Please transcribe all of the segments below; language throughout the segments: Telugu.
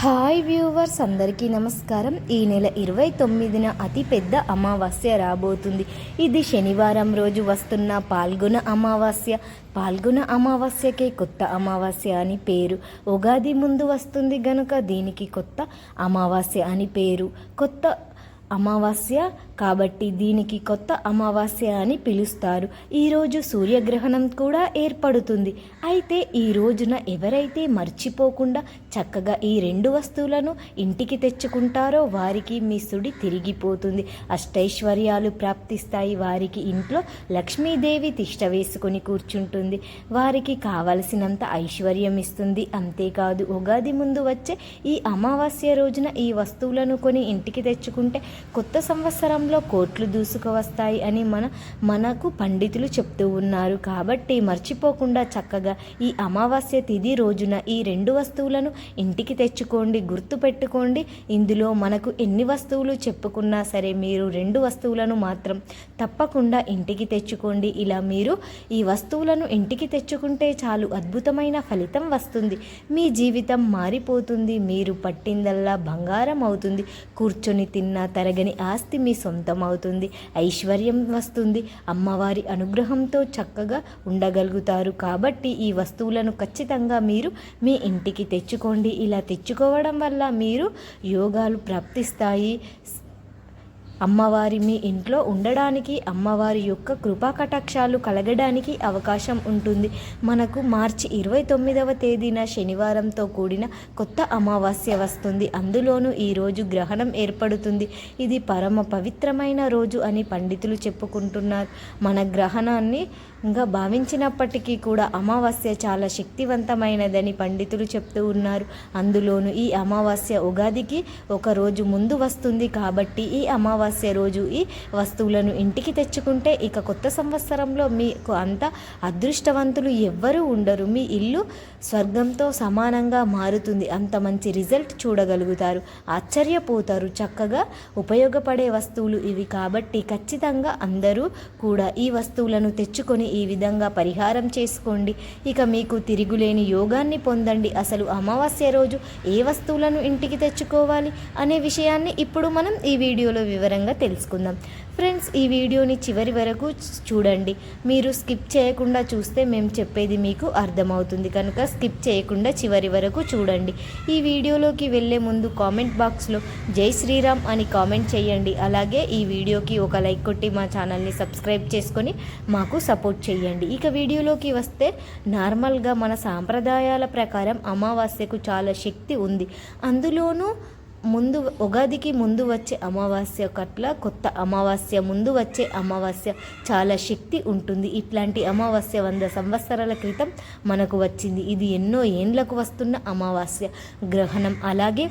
హాయ్ వ్యూవర్స్ అందరికీ నమస్కారం. ఈ నెల ఇరవై తొమ్మిదిన అతిపెద్ద అమావాస్య రాబోతుంది. ఇది శనివారం రోజు వస్తున్న పాల్గొన అమావాస్య. పాల్గొన అమావాస్యకే కొత్త అమావాస్య అని పేరు. ఉగాది ముందు వస్తుంది గనుక దీనికి కొత్త అమావాస్య అని పేరు. కొత్త అమావాస్య కాబట్టి దీనికి కొత్త అమావాస్య అని పిలుస్తారు. ఈరోజు సూర్యగ్రహణం కూడా ఏర్పడుతుంది. అయితే ఈ రోజున ఎవరైతే మర్చిపోకుండా చక్కగా ఈ రెండు వస్తువులను ఇంటికి తెచ్చుకుంటారో వారికి మీ సుడి తిరిగిపోతుంది. అష్టైశ్వర్యాలు ప్రాప్తిస్తాయి వారికి ఇంట్లో లక్ష్మీదేవి తిష్ట వేసుకొని కూర్చుంటుంది. వారికి కావలసినంత ఐశ్వర్యం ఇస్తుంది. అంతేకాదు ఉగాది ముందు వచ్చే ఈ అమావాస్య రోజున ఈ వస్తువులను కొని ఇంటికి తెచ్చుకుంటే కొత్త సంవత్సరంలో కోట్లు దూసుకువస్తాయి అని మన మనకు పండితులు చెప్తూ ఉన్నారు. కాబట్టి మర్చిపోకుండా చక్కగా ఈ అమావాస్య తిథి రోజున ఈ రెండు వస్తువులను ఇంటికి తెచ్చుకోండి గుర్తు పెట్టుకోండి ఇందులో మనకు ఎన్ని వస్తువులు చెప్పుకున్నా సరే మీరు రెండు వస్తువులను మాత్రం తప్పకుండా ఇంటికి తెచ్చుకోండి. ఇలా మీరు ఈ వస్తువులను ఇంటికి తెచ్చుకుంటే చాలు అద్భుతమైన ఫలితం వస్తుంది. మీ జీవితం మారిపోతుంది మీరు పట్టిందల్లా బంగారం అవుతుంది. కూర్చొని తిన్నా తరగని ఆస్తి మీ సొంతం అవుతుంది. ఐశ్వర్యం వస్తుంది. అమ్మవారి అనుగ్రహంతో చక్కగా ఉండగలుగుతారు. కాబట్టి ఈ వస్తువులను ఖచ్చితంగా మీరు మీ ఇంటికి తెచ్చుకోండి. ఇలా తెచ్చుకోవడం వల్ల మీరు యోగాలు ప్రాప్తిస్తాయి. అమ్మవారి మీ ఇంట్లో ఉండడానికి అమ్మవారి యొక్క కృపా కటాక్షాలు కలగడానికి అవకాశం ఉంటుంది. మనకు మార్చి ఇరవై తొమ్మిదవ తేదీన శనివారంతో కూడిన కొత్త అమావాస్య వస్తుంది. అందులోనూ ఈరోజు గ్రహణం ఏర్పడుతుంది. ఇది పరమ పవిత్రమైన రోజు అని పండితులు చెప్పుకుంటున్నారు. మన గ్రహణాన్ని ఇంకా భావించినప్పటికీ కూడా అమావాస్య చాలా శక్తివంతమైనదని పండితులు చెప్తూ ఉన్నారు. అందులోనూ ఈ అమావాస్య ఉగాదికి ఒక రోజు ముందు వస్తుంది కాబట్టి ఈ అమావాస్య రోజు ఈ వస్తువులను ఇంటికి తెచ్చుకుంటే ఇక కొత్త సంవత్సరంలో మీకు అంత అదృష్టవంతులు ఎవ్వరూ ఉండరు. మీ ఇల్లు స్వర్గంతో సమానంగా మారుతుంది. అంత మంచి రిజల్ట్ చూడగలుగుతారు. ఆశ్చర్యపోతారు. చక్కగా ఉపయోగపడే వస్తువులు ఇవి కాబట్టి ఖచ్చితంగా అందరూ కూడా ఈ వస్తువులను తెచ్చుకొని ఈ విధంగా పరిహారం చేసుకోండి. ఇక మీకు తిరుగులేని యోగాన్ని పొందండి. అసలు అమావాస్య రోజు ఏ వస్తువులను ఇంటికి తెచ్చుకోవాలి అనే విషయాన్ని ఇప్పుడు మనం ఈ వీడియోలో వివరంగా తెలుసుకుందాం. ఫ్రెండ్స్ ఈ వీడియోని చివరి వరకు చూడండి. మీరు స్కిప్ చేయకుండా చూస్తే మేము చెప్పేది మీకు అర్థమవుతుంది. కనుక స్కిప్ చేయకుండా చివరి వరకు చూడండి. ఈ వీడియోలోకి వెళ్ళే ముందు కామెంట్ బాక్స్లో జై శ్రీరామ్ అని కామెంట్ చేయండి. అలాగే ఈ వీడియోకి ఒక లైక్ కొట్టి మా ఛానల్ని సబ్స్క్రైబ్ చేసుకొని మాకు సపోర్ట్ చేయండి. ఇక వీడియోలోకి వస్తే నార్మల్గా మన సాంప్రదాయాల ప్రకారం అమావాస్యకు చాలా శక్తి ఉంది. అందులోనూ ముందు ఉగాదికి ముందు వచ్చే అమావాస్య కట్ల కొత్త అమావాస్య ముందు వచ్చే అమావాస్య చాలా శక్తి ఉంటుంది. ఇట్లాంటి అమావాస్య వంద సంవత్సరాల క్రితం మనకు వచ్చింది. ఇది ఎన్నో ఏండ్లకు వస్తున్న అమావాస్య గ్రహణం. అలాగే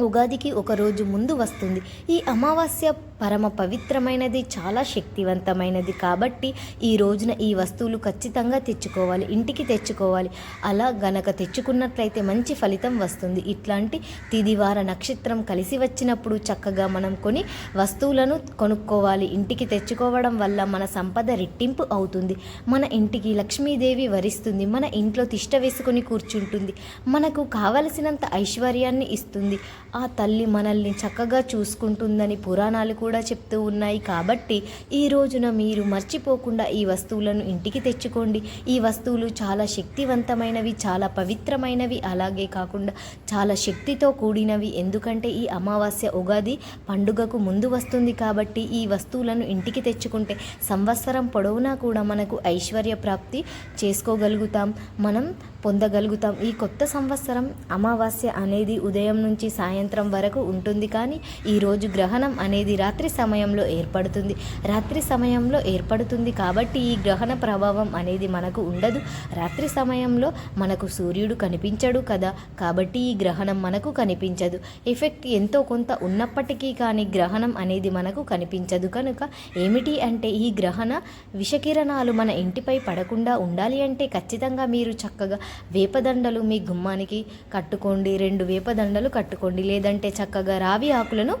ఉగాదికి ఒక రోజు ముందు వస్తుంది. ఈ అమావాస్య పరమ పవిత్రమైనది చాలా శక్తివంతమైనది. కాబట్టి ఈ రోజున ఈ వస్తువులు ఖచ్చితంగా తెచ్చుకోవాలి ఇంటికి తెచ్చుకోవాలి. అలా గనక తెచ్చుకున్నట్లయితే మంచి ఫలితం వస్తుంది. ఇట్లాంటి తిదివార నక్షత్రం కలిసి వచ్చినప్పుడు చక్కగా మనం కొని వస్తువులను కొనుక్కోవాలి. ఇంటికి తెచ్చుకోవడం వల్ల మన సంపద రెట్టింపు అవుతుంది. మన ఇంటికి లక్ష్మీదేవి వరిస్తుంది. మన ఇంట్లో తిష్ట వేసుకొని కూర్చుంటుంది. మనకు కావలసినంత ఐశ్వర్యాన్ని ఇస్తుంది. ఆ తల్లి మనల్ని చక్కగా చూసుకుంటుందని పురాణాలు కూడా కూడా చెప్తూ ఉన్నాయి. కాబట్టి ఈ రోజున మీరు మర్చిపోకుండా ఈ వస్తువులను ఇంటికి తెచ్చుకోండి. ఈ వస్తువులు చాలా శక్తివంతమైనవి చాలా పవిత్రమైనవి. అలాగే కాకుండా చాలా శక్తితో కూడినవి. ఎందుకంటే ఈ అమావాస్య ఉగాది పండుగకు ముందు వస్తుంది కాబట్టి ఈ వస్తువులను ఇంటికి తెచ్చుకుంటే సంవత్సరం పొడవునా కూడా మనకు ఐశ్వర్య ప్రాప్తి చేసుకోగలుగుతాం. మనం పొందగలుగుతాం. ఈ కొత్త సంవత్సరం అమావాస్య అనేది ఉదయం నుంచి సాయంత్రం వరకు ఉంటుంది. కానీ ఈరోజు గ్రహణం అనేది రాత్రి రాత్రి సమయంలో ఏర్పడుతుంది. రాత్రి సమయంలో ఏర్పడుతుంది కాబట్టి ఈ గ్రహణ ప్రభావం అనేది మనకు ఉండదు. రాత్రి సమయంలో మనకు సూర్యుడు కనిపించడు కదా. కాబట్టి ఈ గ్రహణం మనకు కనిపించదు. ఎఫెక్ట్ ఎంతో కొంత ఉన్నప్పటికీ కానీ గ్రహణం అనేది మనకు కనిపించదు కనుక ఏమిటి అంటే ఈ గ్రహణ విషకిరణాలు మన ఇంటిపై పడకుండా ఉండాలి అంటే ఖచ్చితంగా మీరు చక్కగా వేపదండలు మీ గుమ్మానికి కట్టుకోండి రెండు వేపదండలు కట్టుకోండి లేదంటే చక్కగా రావి ఆకులను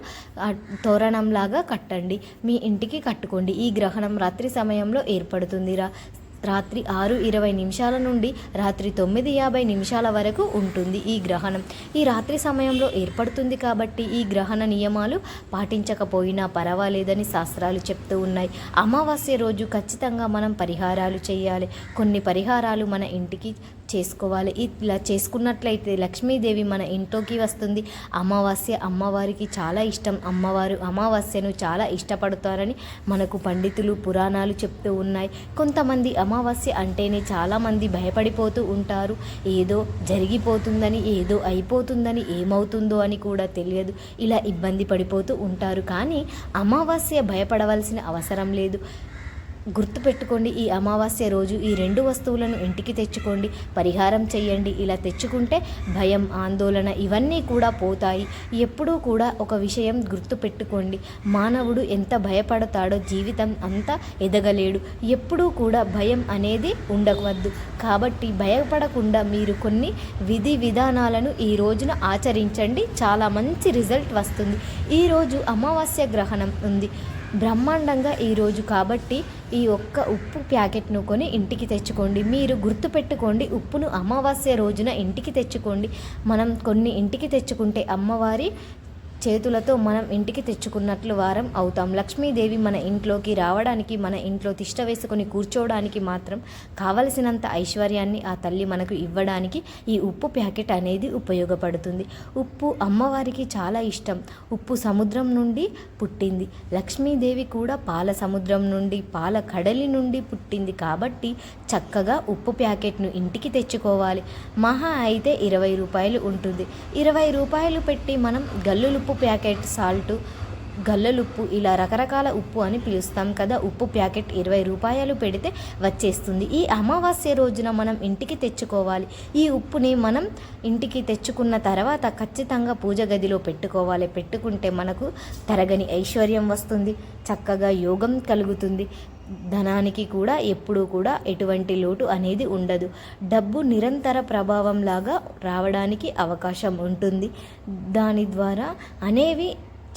తోరణంలాగా తోరణంలాగా కట్టండి. మీ ఇంటికి కట్టుకోండి. ఈ గ్రహణం రాత్రి సమయంలో ఏర్పడుతుంది రా రాత్రి ఆరు ఇరవై నిమిషాల నుండి రాత్రి తొమ్మిది యాభై నిమిషాల వరకు ఉంటుంది ఈ గ్రహణం. ఈ రాత్రి సమయంలో ఏర్పడుతుంది కాబట్టి ఈ గ్రహణ నియమాలు పాటించకపోయినా పర్వాలేదని శాస్త్రాలు చెప్తూ ఉన్నాయి. అమావాస్య రోజు ఖచ్చితంగా మనం పరిహారాలు చేయాలి. కొన్ని పరిహారాలు మన ఇంటికి చేసుకోవాలి. ఇలా చేసుకున్నట్లయితే లక్ష్మీదేవి మన ఇంట్లోకి వస్తుంది. అమావాస్య అమ్మవారికి చాలా ఇష్టం. అమ్మవారు అమావాస్యను చాలా ఇష్టపడతారని మనకు పండితులు పురాణాలు చెప్తూ ఉన్నాయి. కొంతమంది అమావాస్య అంటేనే చాలామంది భయపడిపోతూ ఉంటారు. ఏదో జరిగిపోతుందని ఏదో అయిపోతుందని ఏమవుతుందో అని కూడా తెలియదు. ఇలా ఇబ్బంది పడిపోతూ ఉంటారు. కానీ అమావాస్య భయపడవలసిన అవసరం లేదు. గుర్తుపెట్టుకోండి ఈ అమావాస్య రోజు ఈ రెండు వస్తువులను ఇంటికి తెచ్చుకోండి పరిహారం చేయండి ఇలా తెచ్చుకుంటే భయం ఆందోళన ఇవన్నీ కూడా పోతాయి. ఎప్పుడూ కూడా ఒక విషయం గుర్తుపెట్టుకోండి మానవుడు ఎంత భయపడతాడో జీవితం అంతా ఎదగలేడు. ఎప్పుడూ కూడా భయం అనేది ఉండవద్దు. కాబట్టి భయపడకుండా మీరు కొన్ని విధి విధానాలను ఈ రోజున ఆచరించండి చాలా మంచి రిజల్ట్ వస్తుంది. ఈరోజు అమావాస్య గ్రహణం ఉంది. బ్రహ్మాండంగా ఈరోజు కాబట్టి ఈ ఒక్క ఉప్పు ప్యాకెట్ను కొని ఇంటికి తెచ్చుకోండి. మీరు గుర్తుపెట్టుకోండి ఉప్పును అమావాస్య రోజున ఇంటికి తెచ్చుకోండి. మనం కొన్ని ఇంటికి తెచ్చుకుంటే అమ్మవారి చేతులతో మనం ఇంటికి తెచ్చుకున్నట్లు వారం అవుతాం. లక్ష్మీదేవి మన ఇంట్లోకి రావడానికి మన ఇంట్లో తిష్ట వేసుకొని కూర్చోవడానికి మాత్రం కావలసినంత ఐశ్వర్యాన్ని ఆ తల్లి మనకు ఇవ్వడానికి ఈ ఉప్పు ప్యాకెట్ అనేది ఉపయోగపడుతుంది. ఉప్పు అమ్మవారికి చాలా ఇష్టం. ఉప్పు సముద్రం నుండి పుట్టింది. లక్ష్మీదేవి కూడా పాల సముద్రం నుండి పాల కడలి నుండి పుట్టింది కాబట్టి చక్కగా ఉప్పు ప్యాకెట్ను ఇంటికి తెచ్చుకోవాలి. మహా అయితే ఇరవై రూపాయలు ఉంటుంది. ఇరవై రూపాయలు పెట్టి మనం గల్లులు ఉప్పు ప్యాకెట్ సాల్ట్ గల్లలుప్పు ఇలా రకరకాల ఉప్పు అని పిలుస్తాం కదా. ఉప్పు ప్యాకెట్ ఇరవై రూపాయలు పెడితే వచ్చేస్తుంది. ఈ అమావాస్య రోజున మనం ఇంటికి తెచ్చుకోవాలి. ఈ ఉప్పుని మనం ఇంటికి తెచ్చుకున్న తర్వాత ఖచ్చితంగా పూజ గదిలో పెట్టుకోవాలి. పెట్టుకుంటే మనకు తరగని ఐశ్వర్యం వస్తుంది. చక్కగా యోగం కలుగుతుంది. ధనానికి కూడా ఎప్పుడూ కూడా ఎటువంటి లోటు అనేది ఉండదు. డబ్బు నిరంతర ప్రభావం లాగా రావడానికి అవకాశం ఉంటుంది. దాని ద్వారా అనేవి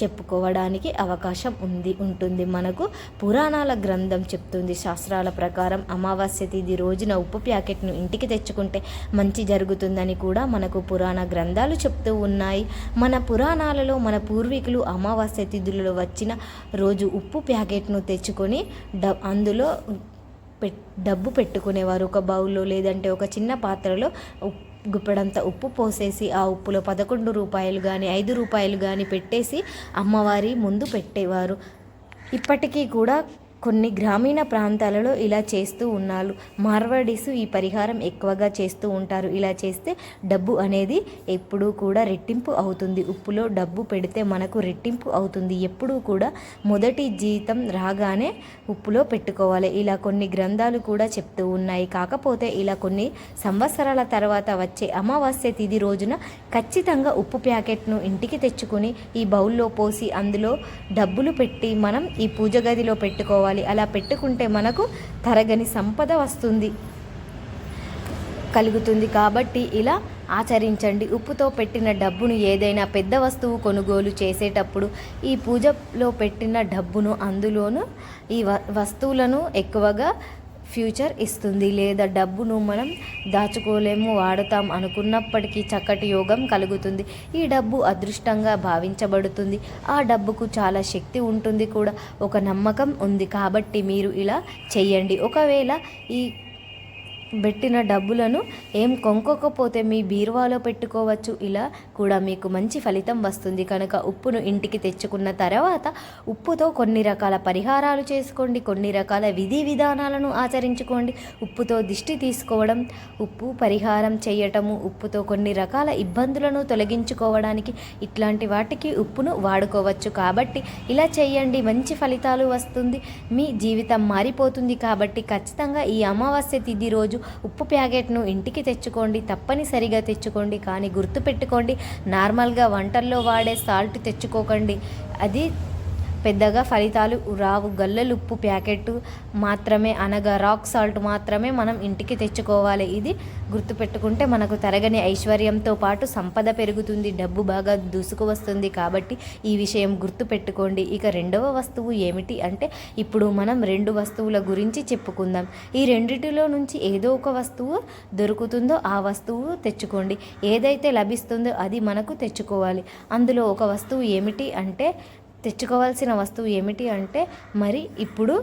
చెప్పుకోవడానికి అవకాశం ఉంది ఉంటుంది. మనకు పురాణాల గ్రంథం చెప్తుంది. శాస్త్రాల ప్రకారం అమావాస్య తిథి రోజున ఉప్పు ప్యాకెట్ను ఇంటికి తెచ్చుకుంటే మంచి జరుగుతుందని కూడా మనకు పురాణ గ్రంథాలు చెప్తూ ఉన్నాయి. మన పురాణాలలో మన పూర్వీకులు అమావాస్య తిథులలో వచ్చిన రోజు ఉప్పు ప్యాకెట్ను తెచ్చుకొని డ అందులో పెట్ డబ్బు పెట్టుకునేవారు. ఒక బౌల్లో లేదంటే ఒక చిన్న పాత్రలో ఉప్- గుప్పెడంత ఉప్పు పోసేసి ఆ ఉప్పులో పదకొండు రూపాయలు కానీ ఐదు రూపాయలు కానీ పెట్టేసి అమ్మవారి ముందు పెట్టేవారు. ఇప్పటికీ కూడా కొన్ని గ్రామీణ ప్రాంతాలలో ఇలా చేస్తూ ఉన్నారు. మార్వాడీస్ ఈ పరిహారం ఎక్కువగా చేస్తూ ఉంటారు. ఇలా చేస్తే డబ్బు అనేది ఎప్పుడూ కూడా రెట్టింపు అవుతుంది. ఉప్పులో డబ్బు పెడితే మనకు రెట్టింపు అవుతుంది. ఎప్పుడూ కూడా మొదటి జీతం రాగానే ఉప్పులో పెట్టుకోవాలి. ఇలా కొన్ని గ్రంథాలు కూడా చెప్తూ ఉన్నాయి. కాకపోతే ఇలా కొన్ని సంవత్సరాల తర్వాత వచ్చే అమావాస్య తిథి రోజున ఖచ్చితంగా ఉప్పు ప్యాకెట్ను ఇంటికి తెచ్చుకొని ఈ బౌల్లో పోసి అందులో డబ్బులు పెట్టి మనం ఈ పూజ గదిలో పెట్టుకోవాలి. అలా పెట్టుకుంటే మనకు తరగని సంపద వస్తుంది. కలుగుతుంది కాబట్టి ఇలా ఆచరించండి. ఉప్పుతో పెట్టిన డబ్బును ఏదైనా పెద్ద వస్తువు కొనుగోలు చేసేటప్పుడు ఈ పూజలో పెట్టిన డబ్బును అందులోను ఈ వ వస్తువులను ఎక్కువగా ఫ్యూచర్ ఇస్తుంది. లేదా డబ్బును మనం దాచుకోలేము వాడుతాం అనుకున్నప్పటికీ చక్కటి యోగం కలుగుతుంది. ఈ డబ్బు అదృష్టంగా భావించబడుతుంది. ఆ డబ్బుకు చాలా శక్తి ఉంటుంది కూడా. ఒక నమ్మకం ఉంది కాబట్టి మీరు ఇలా చేయండి ఒకవేళ ఈ పెట్టిన డబ్బులను ఏం కొనుక్కోకపోతే మీ బీరువాలో పెట్టుకోవచ్చు. ఇలా కూడా మీకు మంచి ఫలితం వస్తుంది. కనుక ఉప్పును ఇంటికి తెచ్చుకున్న తర్వాత ఉప్పుతో కొన్ని రకాల పరిహారాలు చేసుకోండి. కొన్ని రకాల విధి విధానాలను ఆచరించుకోండి. ఉప్పుతో దిష్టి తీసుకోవడం ఉప్పు పరిహారం చేయటము ఉప్పుతో కొన్ని రకాల ఇబ్బందులను తొలగించుకోవడానికి ఇట్లాంటి వాటికి ఉప్పును వాడుకోవచ్చు. కాబట్టి ఇలా చేయండి. మంచి ఫలితాలు వస్తుంది. మీ జీవితం మారిపోతుంది. కాబట్టి ఖచ్చితంగా ఈ అమావాస్య తిథి రోజు ఉప్పు ప్యాకెట్ను ఇంటికి తెచ్చుకోండి తప్పనిసరిగా తెచ్చుకోండి కానీ గుర్తుపెట్టుకోండి నార్మల్గా వంటల్లో వాడే సాల్ట్ తెచ్చుకోకండి. అది పెద్దగా ఫలితాలు రావు. గల్లలుప్పు ప్యాకెట్ మాత్రమే అనగా రాక్ సాల్ట్ మాత్రమే మనం ఇంటికి తెచ్చుకోవాలి. ఇది గుర్తుపెట్టుకుంటే మనకు తరగని ఐశ్వర్యంతో పాటు సంపద పెరుగుతుంది. డబ్బు బాగా దూసుకు వస్తుంది కాబట్టి ఈ విషయం గుర్తుపెట్టుకోండి. ఇక రెండవ వస్తువు ఏమిటి అంటే ఇప్పుడు మనం రెండు వస్తువుల గురించి చెప్పుకుందాం. ఈ రెండిటిలో నుంచి ఏదో ఒక వస్తువు దొరుకుతుందో ఆ వస్తువు తెచ్చుకోండి. ఏదైతే లభిస్తుందో అది మనకు తెచ్చుకోవాలి. అందులో ఒక వస్తువు ఏమిటి అంటే తెచ్చుకోవాల్సిన వస్తువు ఏమిటి అంటే మరి ఇప్పుడు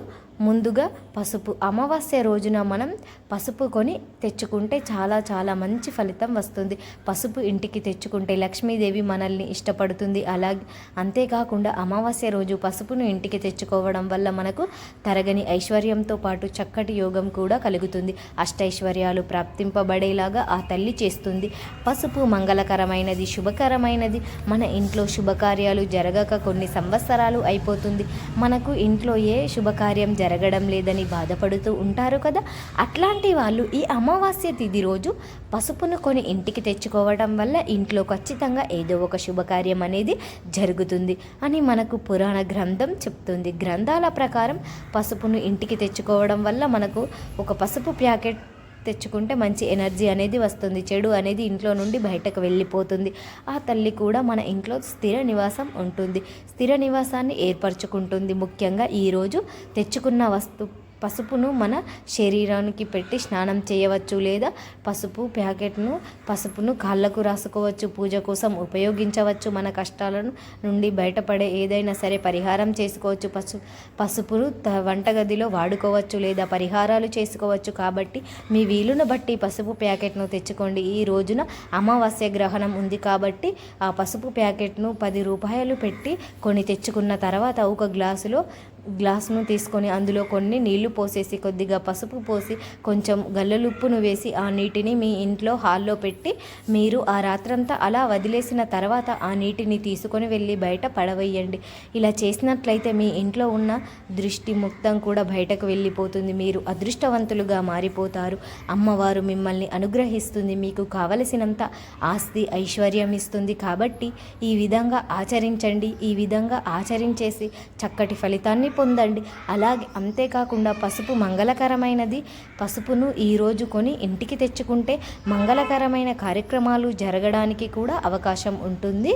ముందుగా పసుపు. అమావాస్య రోజున మనం పసుపు కొని తెచ్చుకుంటే చాలా చాలా మంచి ఫలితం వస్తుంది. పసుపు ఇంటికి తెచ్చుకుంటే లక్ష్మీదేవి మనల్ని ఇష్టపడుతుంది. అలాగే అంతేకాకుండా అమావాస్య రోజు పసుపును ఇంటికి తెచ్చుకోవడం వల్ల మనకు తరగని ఐశ్వర్యంతో పాటు చక్కటి యోగం కూడా కలుగుతుంది. అష్టైశ్వర్యాలు ప్రాప్తింపబడేలాగా ఆ తల్లి చేస్తుంది. పసుపు మంగళకరమైనది శుభకరమైనది. మన ఇంట్లో శుభకార్యాలు జరగక కొన్ని సంవత్సరాలు అయిపోతుంది. మనకు ఇంట్లో ఏ శుభకార్యం జరగడం లేదని బాధపడుతూ ఉంటారు కదా. అట్లాంటి వాళ్ళు ఈ అమావాస్య తిథి రోజు పసుపును కొని ఇంటికి తెచ్చుకోవడం వల్ల ఇంట్లో ఖచ్చితంగా ఏదో ఒక శుభకార్యం అనేది జరుగుతుంది అని మనకు పురాణ గ్రంథం చెప్తుంది. గ్రంథాల ప్రకారం పసుపును ఇంటికి తెచ్చుకోవడం వల్ల మనకు ఒక పసుపు ప్యాకెట్ తెచ్చుకుంటే మంచి ఎనర్జీ అనేది వస్తుంది. చెడు అనేది ఇంట్లో నుండి బయటకు వెళ్ళిపోతుంది. ఆ తల్లి కూడా మన ఇంట్లో స్థిర నివాసం ఉంటుంది. స్థిర నివాసాన్ని ఏర్పరచుకుంటుంది. ముఖ్యంగా ఈరోజు తెచ్చుకున్న వస్తు పసుపును మన శరీరానికి పెట్టి స్నానం చేయవచ్చు లేదా పసుపు ప్యాకెట్ను పసుపును కాళ్ళకు రాసుకోవచ్చు పూజ కోసం ఉపయోగించవచ్చు. మన కష్టాలను నుండి బయటపడే ఏదైనా సరే పరిహారం చేసుకోవచ్చు. పసు పసుపును త- వంటగదిలో వాడుకోవచ్చు లేదా పరిహారాలు చేసుకోవచ్చు. కాబట్టి మీ వీలును బట్టి పసుపు ప్యాకెట్ను తెచ్చుకోండి. ఈ రోజున అమావాస్య గ్రహణం ఉంది కాబట్టి ఆ పసుపు ప్యాకెట్ను పది రూపాయలు పెట్టి కొని తెచ్చుకున్న తర్వాత ఒక గ్లాసులో గ్లాస్ను తీసుకొని అందులో కొన్ని నీళ్ళు పోసేసి కొద్దిగా పసుపు పోసి కొంచెం గల్లలుప్పును వేసి ఆ నీటిని మీ ఇంట్లో హాల్లో పెట్టి మీరు ఆ రాత్రంతా అలా వదిలేసిన తర్వాత ఆ నీటిని తీసుకొని వెళ్ళి బయట పడవేయండి. ఇలా చేసినట్లయితే మీ ఇంట్లో ఉన్న దృష్టి మొత్తం కూడా బయటకు వెళ్ళిపోతుంది. మీరు అదృష్టవంతులుగా మారిపోతారు. అమ్మవారు మిమ్మల్ని అనుగ్రహిస్తుంది. మీకు కావలసినంత ఆస్తి ఐశ్వర్యం ఇస్తుంది. కాబట్టి ఈ విధంగా ఆచరించండి. ఈ విధంగా ఆచరించేసి చక్కటి ఫలితాన్ని పొందండి. అలాగే అంతేకాకుండా పసుపు మంగళకరమైనది. పసుపును ఈరోజు కొని ఇంటికి తెచ్చుకుంటే మంగళకరమైన కార్యక్రమాలు జరగడానికి కూడా అవకాశం ఉంటుంది.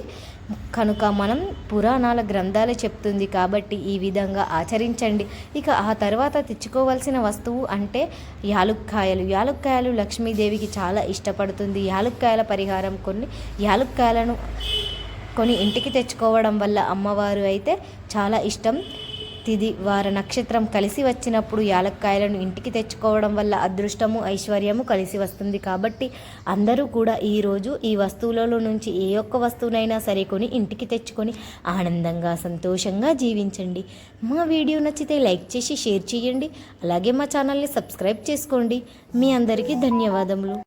కనుక మనం పురాణాల గ్రంథాలు చెప్తుంది కాబట్టి ఈ విధంగా ఆచరించండి. ఇక ఆ తర్వాత తెచ్చుకోవాల్సిన వస్తువు అంటే యాలుక్కాయలు. యాలుక్కాయలు లక్ష్మీదేవికి చాలా ఇష్టపడుతుంది. యాలుక్కాయల పరిహారం కొన్ని యాలుక్కాయలను కొని ఇంటికి తెచ్చుకోవడం వల్ల అమ్మవారు అయితే చాలా ఇష్టం. తిది వార నక్షత్రం కలిసి వచ్చినప్పుడు యాలక్కాయలను ఇంటికి తెచ్చుకోవడం వల్ల అదృష్టము ఐశ్వర్యము కలిసి వస్తుంది కాబట్టి అందరూ కూడా ఈరోజు ఈ వస్తువులలో నుంచి ఏ ఒక్క వస్తువునైనా సరే కొని ఇంటికి తెచ్చుకొని ఆనందంగా సంతోషంగా జీవించండి. మా వీడియో నచ్చితే లైక్ చేసి షేర్ చేయండి. అలాగే మా ఛానల్ని సబ్స్క్రైబ్ చేసుకోండి. మీ అందరికీ ధన్యవాదములు.